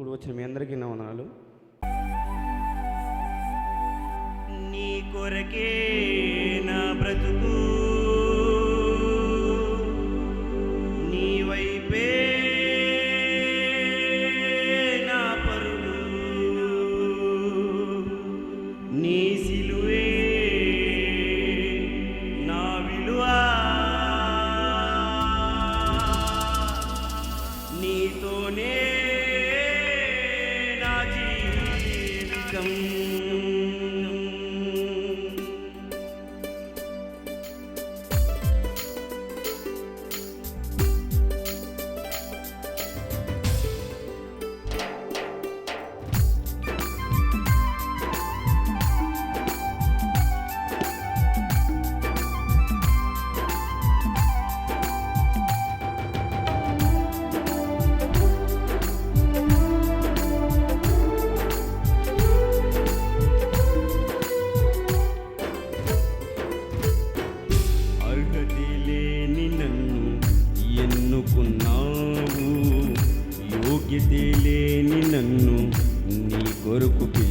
కూడి వచ్చిన మీ అందరికీ నా వందనాలు. నీ కొరకే నా బ్రతుకు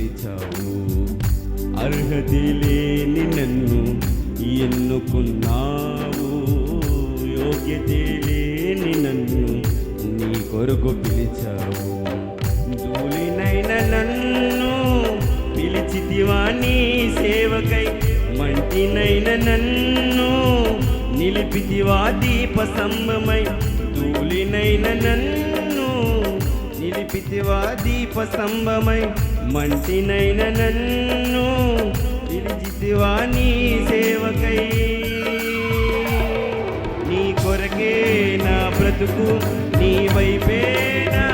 కొరకు పిలిచావు అర్హత లేని నన్ను ఎన్నుకున్నావు. యోగ్యత లేని నన్ను నీ కొరకు పిలిచావు. దూలినైన నన్ను పిలిచితివా నీ సేవకై? మంటినైన నన్ను నిలిపితివా దీప సంభమై దూలినైన నన్ను నిలిపితివా దీప స్తంభమై మంటినైన నన్ను పిలిచితివా నీ సేవకై. నీ కొరకే నా బ్రతుకు నీ వైపే నా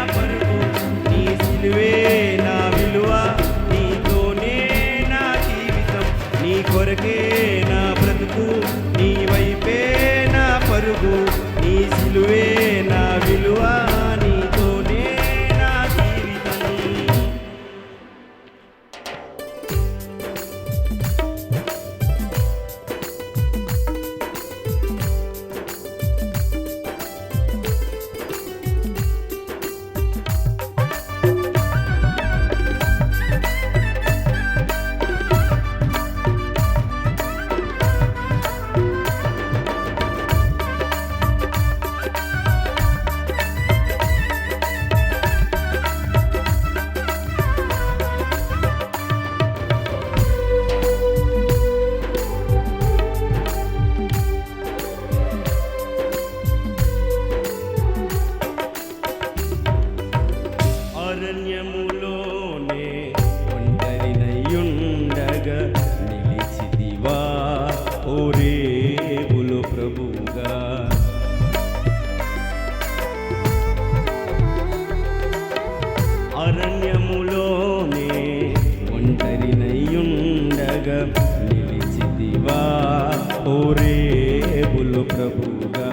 ఓరేబులు ప్రభుగా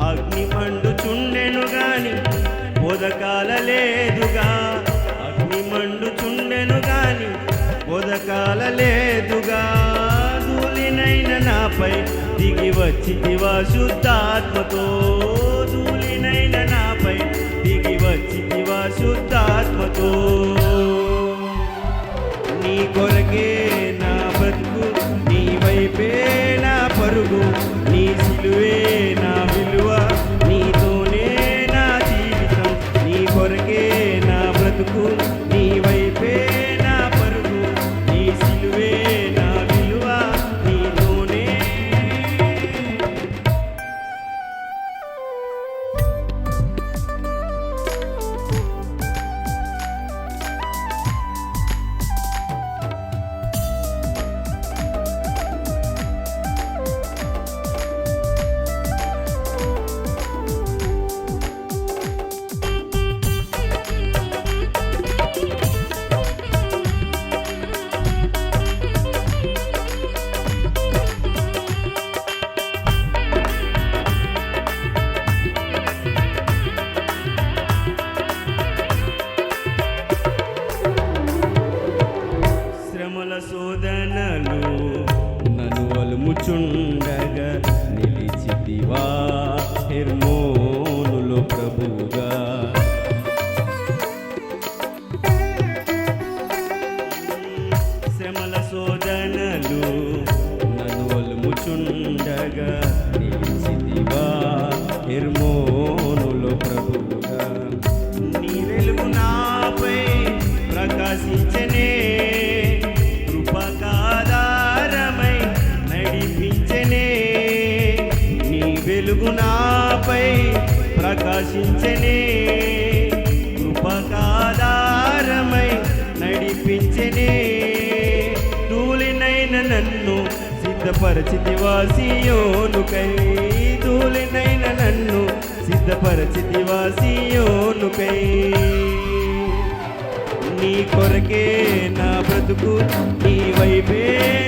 అగ్ని మండుచుండెను గాని పొదకాల లేదుగా. అగ్ని మండుచుండెను గాని పొదకాల లేదుగా. ధూళినైన నాపై దిగి వచ్చితివా శుద్ధాత్మతో. ధూళినైన నాపై దిగి వచ్చితివా శుద్ధాత్మతో. నీ కొరకే శోధనలు నన్ను అలుముచుండగా నిలిచితివా హెర్మోనులు ప్రభుగా శ్రమల శోధనలు నన్ను అలుముచుండగా నిలిచితివా హెర్మోనులు ప్రభుగా నీ వెలుగు నాపై ప్రకాశించను ప్రకాశించనే కృపకాధారమై నడిపించనే ధూళినైన నన్ను సిద్ధపరచితి వాసియోనుకై ధూళినైన నన్ను సిద్ధపరచితి వాసియోనుకై నీ కొరకే నా బ్రతుకు నీ వైపే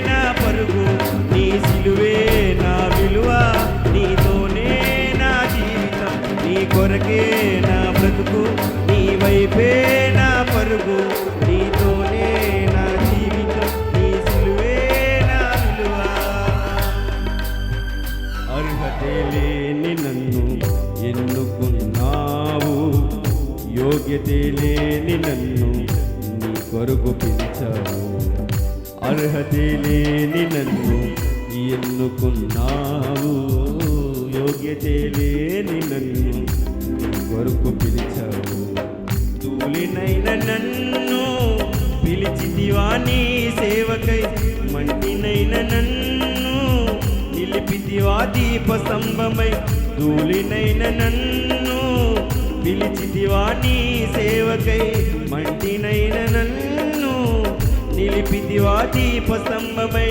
నా పరుగు నీ సిలువే నా విలువ నీతో కొరకే నా బ్రతుకు నీ వైపే నా పరుగు నీతోనే నా జీవితం నీ సిలువే నా విలువ. అర్హతే లేని నన్ను ఎన్నుకున్నావు యోగ్యతే లేని నన్ను నీ కొరకు పిలిచావు. అర్హతే లేని నన్ను ఎన్నుకున్నావు యోగ్యతే లేని నన్ను నిలిపితివా దీప స్తంభమై ధూళినైన నన్ను పిలిచితివా నీ సేవకై మంటినైన నన్ను నిలిపితివా దీప స్తంభమై